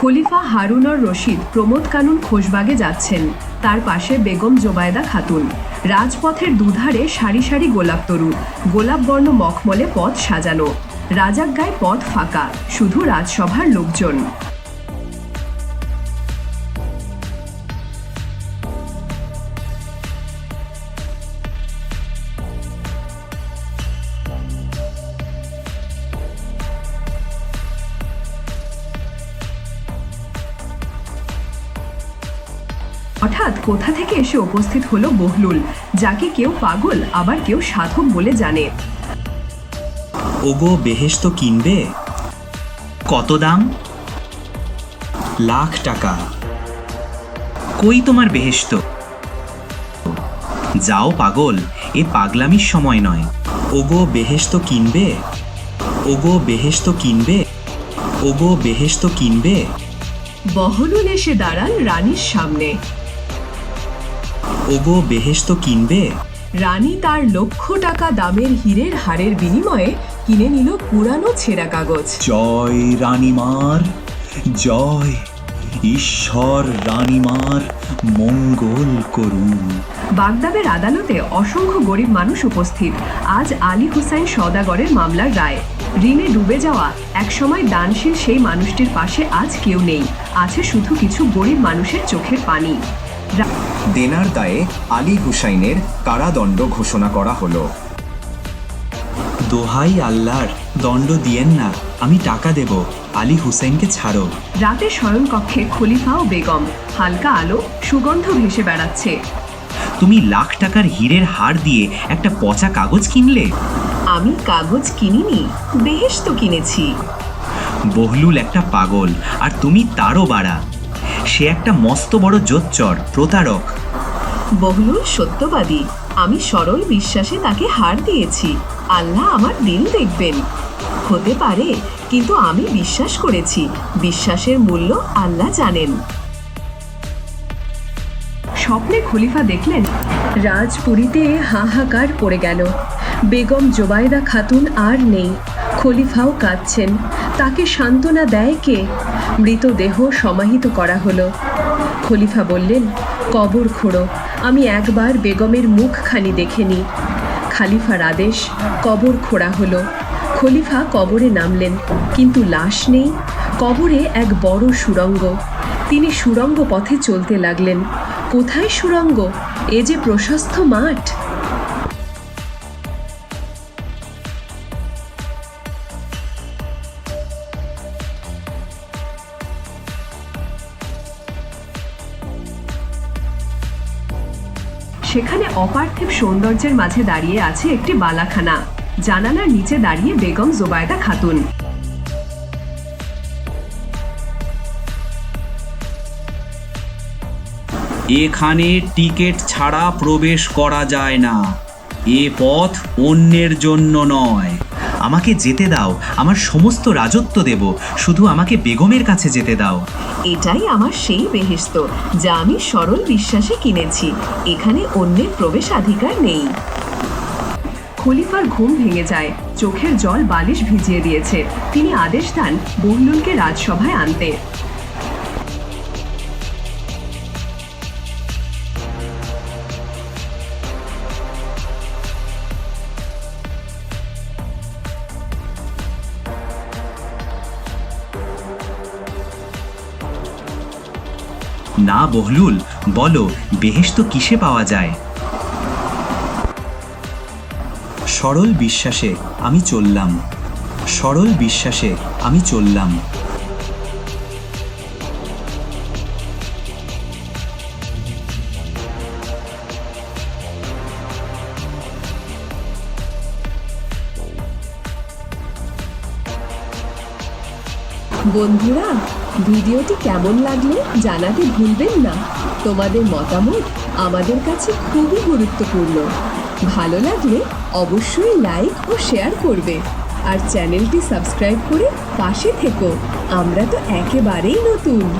খলিফা হারুনর রশিদ প্রমোদ কানুন খোশবাগে যাচ্ছেন। তার পাশে বেগম জোবায়দা খাতুন। রাজপথের দুধারে সারি সারি গোলাপ তরু। গোলাপ বর্ণ মখমলে পথ সাজানো। রাজাজ্ঞায় পথ ফাঁকা। শুধু রাজসভার লোকজন। হঠাৎ কোথা থেকে এসে উপস্থিত হলো বহলুল যাকে কেউ পাগল আবার কেউ সাধক বলে জানে। ওগো বেহেশত কিনবে? কত দাম? লাখ টাকা। কই তোমার বেহেশত? যাও পাগল এ পাগলামির সময় নয়। ওগো বেহেশত কিনবে? ওগো বেহেশত কিনবে? ওগো বেহেশত কিনবে? বহলুল এসে দাঁড়ান রানীর সামনে। ওগো তো কিনবে? রানী তার লক্ষ টাকা দামের হীরের হারের বিনিময়ে কিনে নিল পুরানো ছেঁড়া কাগজ। জয় রানীমার জয় ঈশ্বর রানীমার মঙ্গল করুন। বাগদাদের আদালতে অসংখ্য গরিব মানুষ উপস্থিত। আজ আলী হুসাইন সওদাগরের মামলার রায়। ঋণে ডুবে যাওয়া একসময় দানশীল সেই মানুষটির পাশে আজ কেউ নেই। আছে শুধু কিছু গরিব মানুষের চোখের পানি। দেনার দায়ে আলী হুসাইনের কারাদণ্ড ঘোষণা করা হলো। দোহাই আল্লাহর দণ্ড দিয়েন না আমি টাকা দেব আলী হুসেনকে ছাড়ো। রাতে শয়নকক্ষে খলিফা ও বেগম হালকা আলো সুগন্ধ ভেসে বেড়াচ্ছে। তুমি লাখ টাকার হীরের হার দিয়ে একটা পচা কাগজ কিনলে? আমি কাগজ কিনিনি বেহেশত কিনেছি। বহলুল একটা পাগল আর তুমি তারও বাড়া। সে একটা মস্ত বড় জোচ্চর, প্রতারক। বহুলুল সত্যবাদী। আমি সরল বিশ্বাসে তাকে হার দিয়েছি। আল্লাহ আমার দিল দেখবেন। হতে পারে, কিন্তু আমি বিশ্বাস করেছি। বিশ্বাসের মূল্য আল্লাহ জানেন। স্বপ্নে খলিফা দেখলেন, রাজপুরীতে হাহাকার পড়ে গেল। বেগম জোবায়দা খাতুন আর নেই। খলিফাও কাঁদছেন। তাকে সান্ত্বনা দেয় কে? মৃতদেহ সমাহিত করা হলো। খলিফা বললেন, কবর খোঁড়ো, আমি একবার বেগমের মুখখানি দেখে নিই। খালিফার আদেশ, কবর খোঁড়া হলো। খলিফা কবরে নামলেন, কিন্তু লাশ নেই। কবরে এক বড় সুরঙ্গ। তিনি সুরঙ্গ পথে চলতে লাগলেন। কোথায় সুরঙ্গ? এ যে প্রশস্ত মাঠ! সেখানে অপার্থিব সৌন্দর্যের মাঝে দাঁড়িয়ে আছে একটি বালাখানা। জানালার নিচে দাঁড়িয়ে বেগম জোবায়দা খাতুন। এখানে টিকিট ছাড়া প্রবেশ করা যায় না। এ পথ অন্যের জন্য নয়। আমাকে যেতে দাও, আমার সমস্ত রাজত্ব দেব, শুধু আমাকে বেগমের কাছে যেতে দাও। এটাই আমার সেই বেহেস্ত যা আমি সরল বিশ্বাসে কিনেছি, এখানে অন্যের প্রবেশাধিকার নেই। খলিফার ঘুম ভেঙে যায়, চোখের জল বালিশ ভিজিয়ে দিয়েছে, তিনি আদেশ দেন বহলুলকে রাজসভায় আনতে। না বহলুল, বলো বেহেস্ত কিসে পাওয়া যায়? সরল বিশ্বাসে আমি চললাম। সরল বিশ্বাসে আমি চললাম। বন্ধুরা, ভিডিওটি কেমন লাগল জানাতে ভুলবেন না। তোমাদের মতামত আমাদের কাছে খুবই গুরুত্বপূর্ণ। ভালো লাগলে অবশ্যই লাইক ও শেয়ার করবে। আর চ্যানেলটি সাবস্ক্রাইব করে পাশে থেকো। আমরা তো একেবারেই নতুন।